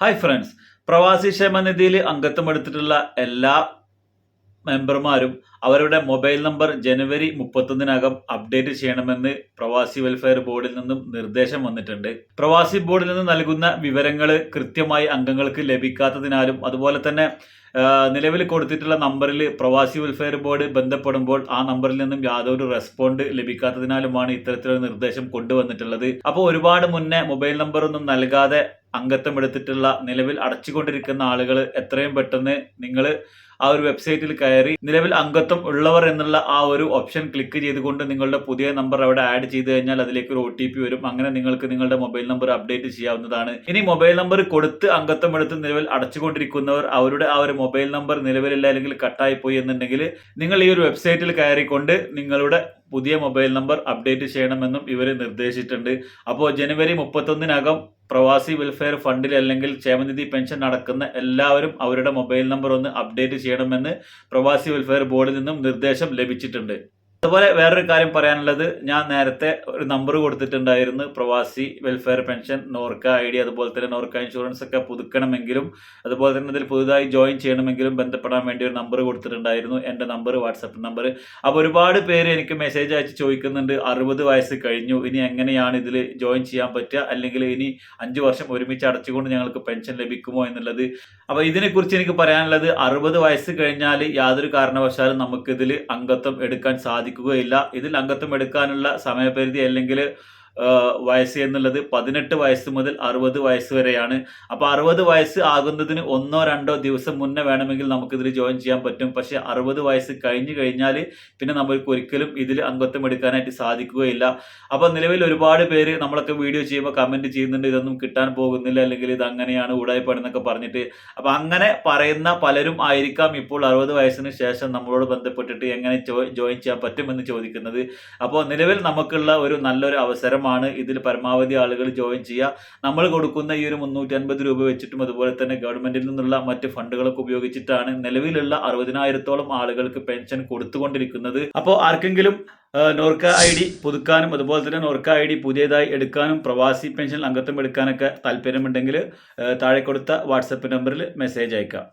Hi friends പ്രവാസി ക്ഷേമനിധിയിൽ അംഗത്വം എടുത്തിട്ടുള്ള എല്ലാ മെമ്പർമാരും അവരുടെ മൊബൈൽ നമ്പർ ജനുവരി മുപ്പത്തൊന്നിനകം അപ്ഡേറ്റ് ചെയ്യണമെന്ന് പ്രവാസി വെൽഫെയർ ബോർഡിൽ നിന്നും നിർദ്ദേശം വന്നിട്ടുണ്ട്. പ്രവാസി ബോർഡിൽ നിന്ന് നൽകുന്ന വിവരങ്ങൾ കൃത്യമായി അംഗങ്ങൾക്ക് ലഭിക്കാത്തതിനാലും അതുപോലെ തന്നെ നിലവിൽ കൊടുത്തിട്ടുള്ള നമ്പറിൽ പ്രവാസി വെൽഫെയർ ബോർഡ് ബന്ധപ്പെടുമ്പോൾ ആ നമ്പറിൽ നിന്നും യാതൊരു റെസ്പോണ്ട് ലഭിക്കാത്തതിനാലുമാണ് ഇത്തരത്തിലൊരു നിർദ്ദേശം കൊണ്ടുവന്നിട്ടുള്ളത്. അപ്പോൾ ഒരുപാട് മുന്നേ മൊബൈൽ നമ്പറൊന്നും നൽകാതെ അംഗത്വം എടുത്തിട്ടുള്ള നിലവിൽ അടച്ചുകൊണ്ടിരിക്കുന്ന ആളുകൾ എത്രയും പെട്ടെന്ന് നിങ്ങൾ ആ ഒരു വെബ്സൈറ്റിൽ കയറി നിലവിൽ അംഗത്വം ഉള്ളവർ എന്നുള്ള ആ ഒരു ഓപ്ഷൻ ക്ലിക്ക് ചെയ്തുകൊണ്ട് നിങ്ങളുടെ പുതിയ നമ്പർ അവിടെ ആഡ് ചെയ്ത് കഴിഞ്ഞാൽ അതിലേക്ക് ഒരു ഒ ടി പി വരും. അങ്ങനെ നിങ്ങൾക്ക് നിങ്ങളുടെ മൊബൈൽ നമ്പർ അപ്ഡേറ്റ് ചെയ്യാവുന്നതാണ്. ഇനി മൊബൈൽ നമ്പർ കൊടുത്ത് അംഗത്വം എടുത്ത് നിലവിൽ അടച്ചുകൊണ്ടിരിക്കുന്നവർ അവരുടെ ആ ഒരു മൊബൈൽ നമ്പർ നിലവിലില്ല അല്ലെങ്കിൽ കട്ടായി പോയി എന്നുണ്ടെങ്കിൽ നിങ്ങൾ ഈ ഒരു വെബ്സൈറ്റിൽ കയറിക്കൊണ്ട് നിങ്ങളുടെ പുതിയ മൊബൈൽ നമ്പർ അപ്ഡേറ്റ് ചെയ്യണമെന്നും ഇവർ നിർദ്ദേശിച്ചിട്ടുണ്ട്. അപ്പോൾ ജനുവരി മുപ്പത്തൊന്നിനകം പ്രവാസി വെൽഫെയർ ഫണ്ടിൽ അല്ലെങ്കിൽ ക്ഷേമനിധി പെൻഷൻ നടക്കുന്ന എല്ലാവരും അവരുടെ മൊബൈൽ നമ്പർ ഒന്ന് അപ്ഡേറ്റ് ചെയ്യണമെന്ന് പ്രവാസി വെൽഫെയർ ബോർഡിൽ നിന്നും നിർദ്ദേശം ലഭിച്ചിട്ടുണ്ട്. അതുപോലെ വേറൊരു കാര്യം പറയാനുള്ളത് ഞാൻ നേരത്തെ ഒരു നമ്പർ കൊടുത്തിട്ടുണ്ടായിരുന്നു Pravasi welfare pension Norka I D അതുപോലെ തന്നെ നോർക്ക ഇൻഷുറൻസ് ഒക്കെ പുതുക്കണമെങ്കിലും അതുപോലെ തന്നെ ഇതിൽ പുതുതായി ജോയിൻ ചെയ്യണമെങ്കിലും ബന്ധപ്പെടാൻ വേണ്ടി ഒരു നമ്പർ കൊടുത്തിട്ടുണ്ടായിരുന്നു എന്റെ നമ്പർ വാട്സപ്പ് നമ്പർ അപ്പോൾ ഒരുപാട് പേര് എനിക്ക് മെസ്സേജ് അയച്ച് ചോദിക്കുന്നുണ്ട് അറുപത് വയസ്സ് കഴിഞ്ഞു ഇനി എങ്ങനെയാണ് ഇതിൽ ജോയിൻ ചെയ്യാൻ പറ്റുക? അല്ലെങ്കിൽ ഇനി അഞ്ച് വർഷം ഒരുമിച്ച് അടച്ചുകൊണ്ട് ഞങ്ങൾക്ക് പെൻഷൻ ലഭിക്കുമോ എന്നുള്ളത്. അപ്പോൾ ഇതിനെക്കുറിച്ച് എനിക്ക് പറയാനുള്ളത് അറുപത് വയസ്സ് കഴിഞ്ഞാൽ യാതൊരു കാരണവശാലും നമുക്കിതിൽ അംഗത്വം എടുക്കാൻ സാധിക്കുകയില്ല. ഇതിൽ അംഗത്വം എടുക്കാനുള്ള സമയപരിധി അല്ലെങ്കിൽ വയസ്സ് എന്നുള്ളത് പതിനെട്ട് വയസ്സ് മുതൽ അറുപത് വയസ്സ് വരെയാണ്. അപ്പോൾ അറുപത് വയസ്സ് ആകുന്നതിന് ഒന്നോ രണ്ടോ ദിവസം മുന്നേ വേണമെങ്കിൽ നമുക്കിതിൽ ജോയിൻ ചെയ്യാൻ പറ്റും. പക്ഷേ അറുപത് വയസ്സ് കഴിഞ്ഞു കഴിഞ്ഞാൽ പിന്നെ നമുക്ക് ഒരിക്കലും ഇതിൽ അംഗത്വം എടുക്കാനായിട്ട് സാധിക്കുകയില്ല. അപ്പോൾ നിലവിൽ ഒരുപാട് പേര് നമ്മളൊക്കെ വീഡിയോ ചെയ്യുമ്പോൾ കമന്റ് ചെയ്യുന്നുണ്ട് ഇതൊന്നും കിട്ടാൻ പോകുന്നില്ല അല്ലെങ്കിൽ ഇത് അങ്ങനെയാണ് ഉടായ്പെടുന്നൊക്കെ പറഞ്ഞിട്ട്. അപ്പോൾ അങ്ങനെ പറയുന്ന പലരും ആയിരിക്കാം ഇപ്പോൾ അറുപത് വയസ്സിന് ശേഷം നമ്മളോട് ബന്ധപ്പെട്ടിട്ട് എങ്ങനെ ജോയിൻ ചെയ്യാൻ പറ്റുമെന്ന് ചോദിക്കുന്നത്. അപ്പോൾ നിലവിൽ നമുക്കുള്ള ഒരു നല്ലൊരു അവസരമാണ് ഇതിൽ പരമാവധി ആളുകൾ ജോയിൻ ചെയ്യുക. നമ്മൾ കൊടുക്കുന്ന ഈ ഒരു മുന്നൂറ്റി അൻപത് രൂപ വെച്ചിട്ടും അതുപോലെ തന്നെ ഗവൺമെന്റിൽ നിന്നുള്ള മറ്റ് ഫണ്ടുകളൊക്കെ ഉപയോഗിച്ചിട്ടാണ് നിലവിലുള്ള അറുപതിനായിരത്തോളം ആളുകൾക്ക് പെൻഷൻ കൊടുത്തുകൊണ്ടിരിക്കുന്നത്. അപ്പോൾ ആർക്കെങ്കിലും നോർക്ക ഐ ഡി പുതുക്കാനും അതുപോലെ തന്നെ നോർക്ക ഐ ഡി പുതിയതായി എടുക്കാനും പ്രവാസി പെൻഷൻ അംഗത്വം എടുക്കാനൊക്കെ താല്പര്യമുണ്ടെങ്കിൽ താഴെ കൊടുത്ത വാട്സപ്പ് നമ്പറിൽ മെസ്സേജ് അയക്കാം